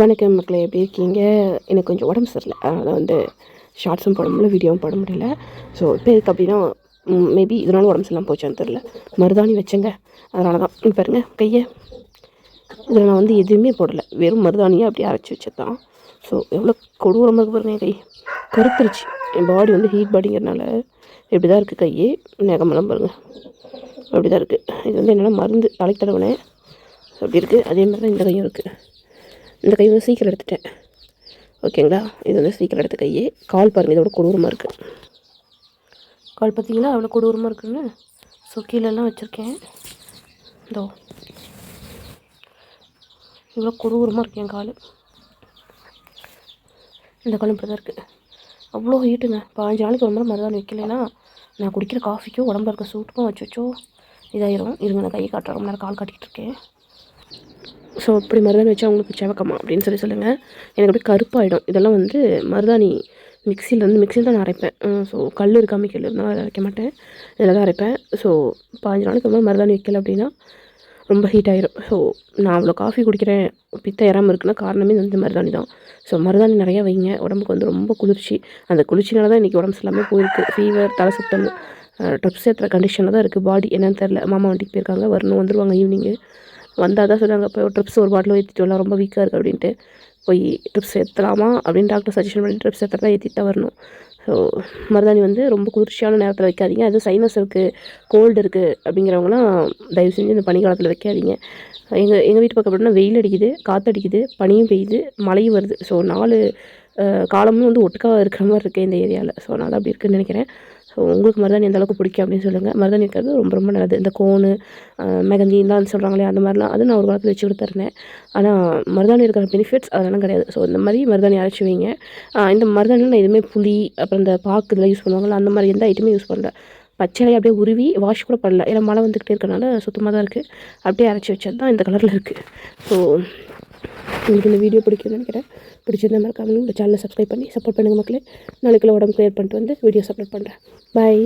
வணக்கம் மக்களை எப்படி இருக்கீங்க? எனக்கு கொஞ்சம் உடம்பு சரியில்லை. அதனால் வந்து ஷார்ட்ஸும் போட முடியல வீடியோவும் போட முடியல ஸோ இப்போ இருக்குது அப்படின்னா மேபி இதனால உடம்பு சரியில்லாமல் போச்சான்னு தெரில மருதாணி வச்சேங்க. அதனால தான் பாருங்க கையை. இதில் நான் வந்து எதுவுமே போடலை. வெறும் மருதாணியை அப்படியே அரைச்சி வச்சது தான் ஸோ எவ்வளோ கொடூரமாக இருக்கு பாருங்க கை. கருத்துருச்சு. என் பாடி வந்து ஹீட் பாடிங்கிறனால இப்படி தான் இருக்குது கையே நேகமெல்லாம் பாருங்கள் அப்படி தான் இருக்குது இது வந்து என்னென்னா மருந்து தலைக்கு தடவினேன் அப்படி இருக்குது அதே மாதிரி தான் இந்த கையும் இருக்குது இந்த கை வந்து சீக்கிரம் எடுத்துட்டேன். ஓகேங்களா? இது வந்து சீக்கிரம் எடுத்த கையே. கால் பாருங்கள் இதோட கொடூரமாக இருக்குது கால் பார்த்தீங்களா அவ்வளோ கொடூரமாக இருக்குன்னு? ஸோ கீழெல்லாம் வச்சுருக்கேன். இதோ. இவ்வளோ கொடூரமாக இருக்கேன் கால். இந்த காலம் இப்படி தான் இருக்குது அவ்வளோ ஹீட்டுங்க பாஞ்சு நாளைக்கு ஒரு முறை மருதாணி வைக்கலைன்னா நான் குடிக்கிற காஃபிக்கும் உடம்பு இருக்க சூட்டுக்கும் வச்சு வச்சோ இதாயிரும். இருங்க நான் கையை காட்டுறேன். ரொம்ப நேரம் கால் காட்டிகிட்டு இருக்கேன். ஸோ இப்படி மருதாணி வச்சா அவங்களுக்கு செவக்கமா அப்படின்னு சொல்லி சொல்லுங்கள் எனக்கு அப்படியே கருப்பாயிடும். இதெல்லாம் வந்து மருதாணி மிக்சியில் வந்து மிக்சியில் தான் நான் அரைப்பேன். ஸோ கல் இருக்காமல் கல் இருந்தாலும் அதை அரைக்க மாட்டேன். இதில் தான் அரைப்பேன். ஸோ பாஞ்சு நாளைக்கு ஒரு மருதாணி வைக்கல அப்படின்னா ரொம்ப ஹீட் ஆயிரும். ஸோ நான் அவ்வளோ காஃபி குடிக்கிறேன். பித்த இறாமல் இருக்குன்னா காரணமே வந்து மருதாணி தான். ஸோ மருதாணி நிறையா வைங்க. உடம்புக்கு வந்து ரொம்ப குளிர்ச்சி. அந்த குளிர்ச்சினால தான் இன்றைக்கி உடம்பு எல்லாமே போயிருக்கு. ஃபீவர் தலை சுத்தல் ட்ரிப்ஸ் ஏற்றுற கண்டிஷனில் தான் இருக்குது பாடி என்னன்னு தெரில மாமா வண்டிக்கு போயிருக்காங்க. வரணும் வந்துடுவாங்க ஈவினிங்கு வந்தால் தான் சொன்னாங்க இப்போ ட்ரிப்ஸ் ஒரு பாட்டில் ஏற்றிட்டு வரலாம் ரொம்ப வீக்காக இருக்குது அப்படின்ட்டு. போய் ட்ரிப்ஸ் ஏற்றலாமா அப்படின்னு டாக்டர் சஜஷன் பண்ணி ட்ரிப்ஸ் ஏற்றலாம் ஏற்றிட்டு தான் வரணும். ஸோ மருதாணி வந்து ரொம்ப குளிர்ச்சியான நேரத்தில் வைக்காதீங்க. அது சைனஸ் இருக்குது கோல்டு இருக்குது அப்படிங்கிறவங்களாம் தயவு செஞ்சு இந்த பனிக்காலத்தில் வைக்காதீங்க. எங்கள் எங்கள் வீட்டு பக்கம் அப்படின்னா வெயில் அடிக்குது காற்று அடிக்குது பனியும் பெய்யுது மழையும் வருது. ஸோ நாலு காலமும் வந்து ஒட்டுக்காக இருக்கிற மாதிரி இருக்குது இந்த ஏரியாவில் ஸோ அதனால் அப்படி இருக்குன்னு நினைக்கிறேன். ஸோ உங்களுக்கு மருதாணி எந்த அளவுக்கு பிடிக்கும் அப்படின்னு சொல்லுங்கள் மருதாணி இருக்கிறது ரொம்ப ரொம்ப நல்லது. இந்த கோனு அஹ், மெகந்தின்லாம் சொல்கிறாங்களே அந்த மாதிரிலாம் அது நான் ஒரு காலத்தில் வச்சு கொடுத்துருந்தேன். ஆனால் மருதாணி இருக்கிற பெனிஃபிட்ஸ் அதெல்லாம் கிடையாது. ஸோ இந்த மாதிரி மருதாணி அரைச்சி வைங்க. இந்த மருதாணியில் நான் எதுவுமே புளி அப்புறம் இந்த பாக்கு இதெல்லாம் யூஸ் பண்ணுவாங்கள்ல அந்த மாதிரி எந்த ஐட்டமே யூஸ் பண்ணல. பச்சையை அப்படியே உருவி வாஷ் கூட பண்ணல. ஏன்னா மழை வந்துக்கிட்டே இருக்கனால சுத்தமாக தான் இருக்குது அப்படியே அரைச்சி வச்சது தான் இந்த கலரில் இருக்குது ஸோ உங்களுக்கு இந்த வீடியோ பிடிக்கும்னு நினைக்கிறேன். பிடிச்சிருந்தா மறக்காம இந்த சேனலை சப்ஸ்கிரைப் பண்ணி சப்போர்ட் பண்ணுங்கள் மக்களே. நாளைக்குள்ள உடம்பு கிளியர் பண்ணிட்டு வந்து வீடியோஸ் அப்லோட் பண்ணுறேன் பாய்